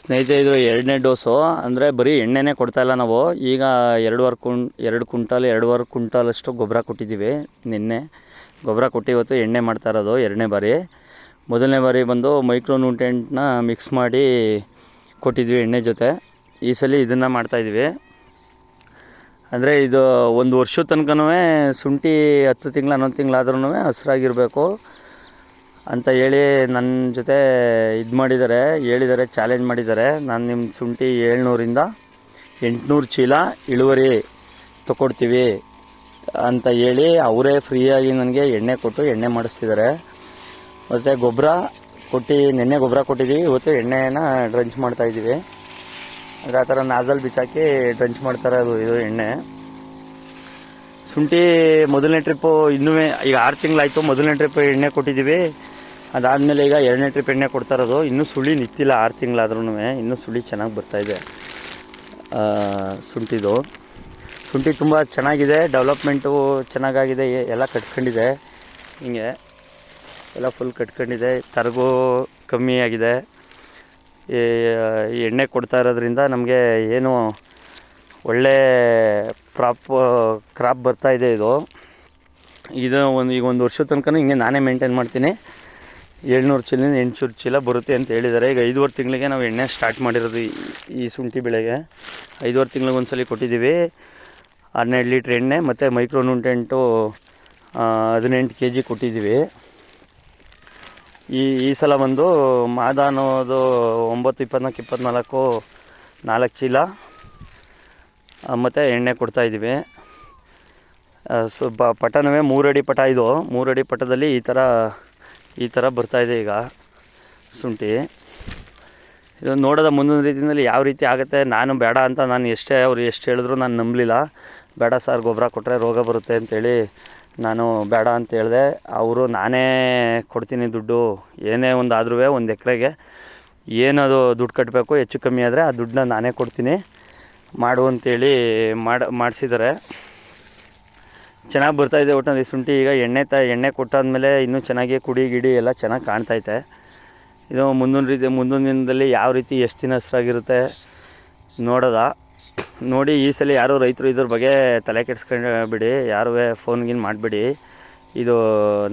ಸ್ನೇಹಿತರೆ, ಇದು ಎರಡನೇ ಡೋಸು. ಅಂದರೆ ಬರೀ ಎಣ್ಣೆನೇ ಕೊಡ್ತಾಯಿಲ್ಲ ನಾವು. ಈಗ ಎರಡುವರೆ ಕುಂ, ಎರಡು ಕುಂಟಲ್ ಎರಡೂವರೆ ಕುಂಟಲಷ್ಟು ಗೊಬ್ಬರ ಕೊಟ್ಟಿದ್ದೀವಿ ನಿನ್ನೆ. ಗೊಬ್ಬರ ಕೊಟ್ಟು ಇವತ್ತು ಎಣ್ಣೆ ಮಾಡ್ತಾ ಇರೋದು, ಎರಡನೇ ಬಾರಿ. ಮೊದಲನೇ ಬಾರಿ ಬಂದು ಮೈಕ್ರೋ ನ್ಯೂಟ್ರೆಂಟ್ನ ಮಿಕ್ಸ್ ಮಾಡಿ ಕೊಟ್ಟಿದ್ವಿ ಎಣ್ಣೆ ಜೊತೆ. ಈ ಸಲ ಇದನ್ನು ಮಾಡ್ತಾಯಿದ್ವಿ ಅಂದರೆ ಇದು ಒಂದು ವರ್ಷದ ತನಕನೂ ಶುಂಠಿ ಹತ್ತು ತಿಂಗಳು, ಹನ್ನೊಂದು ತಿಂಗಳಾದ್ರೂ ಹಸ್ರಾಗಿರಬೇಕು. ಅಂತ ಹೇಳಿ ನನ್ನ ಜೊತೆ ಇದು ಮಾಡಿದ್ದಾರೆ, ಹೇಳಿದ್ದಾರೆ ಚಾಲೆಂಜ್ ಮಾಡಿದ್ದಾರೆ. ನಾನು ನಿಮ್ಮ ಶುಂಠಿ ಏಳ್ನೂರಿಂದ ಎಂಟುನೂರು ಚೀಲ ಇಳುವರಿ ತಗೊಡ್ತೀವಿ ಅಂತ ಹೇಳಿ ಅವರೇ ಫ್ರೀಯಾಗಿ ನನಗೆ ಎಣ್ಣೆ ಕೊಟ್ಟು ಎಣ್ಣೆ ಮಾಡಿಸ್ತಿದ್ದಾರೆ. ಮತ್ತು ಗೊಬ್ಬರ ಕೊಟ್ಟು, ನೆನ್ನೆ ಗೊಬ್ಬರ ಕೊಟ್ಟಿದ್ದೀವಿ ಇವತ್ತು ಎಣ್ಣೆನ ಡ್ರಂಚ್ ಮಾಡ್ತಾ ಇದ್ದೀವಿ. ಅಂದರೆ ಆ ಥರ ನಾಜಲ್ ಬಿಚ್ಚಾಕಿ ಡ್ರಂಚ್ ಮಾಡ್ತಾರೆ ಅದು, ಇದು ಎಣ್ಣೆ. ಶುಂಠಿ ಮೊದಲನೇ ಟ್ರಿಪ್ಪು ಇನ್ನೂ ಈಗ ಆರು ತಿಂಗಳಾಯಿತು, ಮೊದಲನೇ ಟ್ರಿಪ್ ಎಣ್ಣೆ ಕೊಟ್ಟಿದ್ದೀವಿ ಅದಾದಮೇಲೆ ಈಗ ಎರಡನೇ ಟ್ರಿಪ್ ಎಣ್ಣೆ ಕೊಡ್ತಾ ಇರೋದು. ಇನ್ನೂ ಸುಳಿ ನಿಂತಿಲ್ಲ ಆರು ತಿಂಗಳಾದ್ರೂ ಇನ್ನೂ ಸುಳಿ ಚೆನ್ನಾಗಿ ಬರ್ತಾಯಿದೆ ಶುಂಠಿದು. ಶುಂಠಿ ತುಂಬ ಚೆನ್ನಾಗಿದೆ. ಡೆವಲಪ್ಮೆಂಟು ಚೆನ್ನಾಗಾಗಿದೆ. ಎಲ್ಲ ಕಟ್ಕೊಂಡಿದೆ. ಹಿಂಗೆ ಎಲ್ಲ ಫುಲ್ ಕಟ್ಕೊಂಡಿದೆ. ತರಗು ಕಮ್ಮಿ ಆಗಿದೆ. ಎಣ್ಣೆ ಕೊಡ್ತಾ ಇರೋದ್ರಿಂದ ನಮಗೆ ಏನು ಒಳ್ಳೆ ಪ್ರಾಪ್ ಕ್ರಾಪ್ ಬರ್ತಾ ಇದೆ ಇದು. ಇದು ಒಂದು, ಈಗ ಒಂದು ವರ್ಷದ ತನಕ ಹಿಂಗೆ ನಾನೇ ಮೇಂಟೈನ್ ಮಾಡ್ತೀನಿ. ಏಳ್ನೂರು ಚೀಲದಿಂದ ಎಂಟುನೂರು ಚೀಲ ಬರುತ್ತೆ ಅಂತ ಹೇಳಿದ್ದಾರೆ. ಈಗ ಐದುವರೆ ತಿಂಗಳಿಗೆ ನಾವು ಎಣ್ಣೆ ಸ್ಟಾರ್ಟ್ ಮಾಡಿರೋದು ಈ- ಶುಂಠಿ ಬೆಳೆಗೆ. ಐದುವರೆ ತಿಂಗಳಿಗೆ ಸಲ ಕೊಟ್ಟಿದ್ದೀವಿ. ಹನ್ನೆರಡು ಲೀಟ್ರ್ ಎಣ್ಣೆ ಮತ್ತು ಮೈಕ್ರೋ ನ್ಯೂಟ್ರೆಂಟು ಹದಿನೆಂಟು ಕೆ ಜಿ ಕೊಟ್ಟಿದ್ದೀವಿ. ಈ ಈ ಸಲ ಬಂದು ಮಾದ ಅನ್ನೋದು ಒಂಬತ್ತು, ಇಪ್ಪತ್ನಾಲ್ಕು ಇಪ್ಪತ್ನಾಲ್ಕು, ನಾಲ್ಕು ಚೀಲ ಮತ್ತು ಎಣ್ಣೆ ಕೊಡ್ತಾಯಿದ್ದೀವಿ ಸೊ ಬ ಪಟನವೇ ಮೂರಡಿ ಪಟ ಇದು. ಮೂರಡಿ ಪಟದಲ್ಲಿ ಈ ಥರ ಈ ಥರ ಬರ್ತಾಯಿದೆ ಈಗ ಶುಂಠಿ. ಇದು ನೋಡೋದ ಮುಂದಿನ ರೀತಿಯಲ್ಲಿ ಯಾವ ರೀತಿ ಆಗುತ್ತೆ, ನಾನು ಬೇಡ ಅಂತ ನಾನು ಎಷ್ಟೇ ಅವ್ರು ಎಷ್ಟು ಹೇಳಿದ್ರು ನಾನು ನಂಬಲಿಲ್ಲ. ಬೇಡ ಸರ್, ಗೊಬ್ಬರ ಕೊಟ್ಟರೆ ರೋಗ ಬರುತ್ತೆ ಅಂತೇಳಿ ನಾನು ಬೇಡ ಅಂತ ಹೇಳಿದೆ. ಅವರು ನಾನೇ ಕೊಡ್ತೀನಿ ದುಡ್ಡು, ಏನೇ ಒಂದು ಆದ್ರೂ ಒಂದು ಎಕರೆಗೆ. ಏನದು ದುಡ್ಡು ಕಟ್ಟಬೇಕು ಹೆಚ್ಚು ಕಮ್ಮಿ ಆದರೆ ಆ ದುಡ್ಡನ್ನ ನಾನೇ ಕೊಡ್ತೀನಿ. ಮಾಡು ಅಂತೇಳಿ ಮಾಡಿ, ಮಾಡಿಸಿದ್ದಾರೆ. ಚೆನ್ನಾಗಿ ಬರ್ತಾಯಿದೆ ಒಟ್ಟಿನಲ್ಲಿ ಶುಂಠಿ ಈಗ ಎಣ್ಣೆ ತ, ಎಣ್ಣೆ ಕೊಟ್ಟಾದಮೇಲೆ ಇನ್ನೂ ಚೆನ್ನಾಗಿ ಕುಡಿ, ಗಿಡಿ ಎಲ್ಲ ಚೆನ್ನಾಗಿ ಕಾಣ್ತೈತೆ ಇದು. ಮುಂದಿನ ರೀತಿ, ಮುಂದಿನ ದಿನದಲ್ಲಿ ಯಾವ ರೀತಿ ಎಷ್ಟು ದಿನ ಹಸ್ರಾಗಿರುತ್ತೆ ನೋಡೋದ. ನೋಡಿ, ಈ ಸಲ ಯಾರು ರೈತರು ಇದ್ರ ಬಗ್ಗೆ ತಲೆ ಕೆಡ್ಸ್ಕೊಂಡು ಬಿಡಿ ಯಾರು ಫೋನ್ ಗೀನ್ ಮಾಡಬೇಡಿ. ಇದು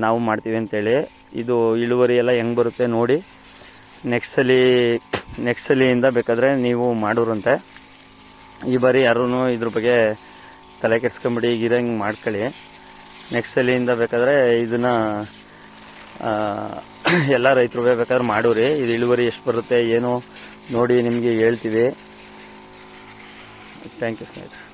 ನಾವು ಮಾಡ್ತೀವಿ ಅಂತೇಳಿ. ಇದು ಇಳುವರಿ ಎಲ್ಲ ಹೆಂಗೆ ಬರುತ್ತೆ ನೋಡಿ. ನೆಕ್ಸ್ಟ್ ಸಲ, ನೆಕ್ಸ್ಟ್ ಸಲಿಯಿಂದ ಬೇಕಾದರೆ ನೀವು ಮಾಡೋರಂತೆ. ಈ ಬಾರಿ ಯಾರೂ ಇದ್ರ ಬಗ್ಗೆ ತಲೆ ಕೆಡ್ಸ್ಕೊಂಬಿಡಿ, ಈಗ ಇದಂಗೆ ಮಾಡ್ಕೊಳ್ಳಿ. ನೆಕ್ಸ್ಟ್ ಸಲಿಯಿಂದ ಬೇಕಾದರೆ ಇದನ್ನು ಎಲ್ಲ ರೈತರು ಬೇಕಾದ್ರೆ ಮಾಡೋರಿ. ಇದು ಇಳುವರಿ ಎಷ್ಟು ಬರುತ್ತೆ, ಏನು, ನೋಡಿ ನಿಮಗೆ ಹೇಳ್ತೀವಿ. ಥ್ಯಾಂಕ್ ಯು ಸ್ನೇಹಿತರೆ.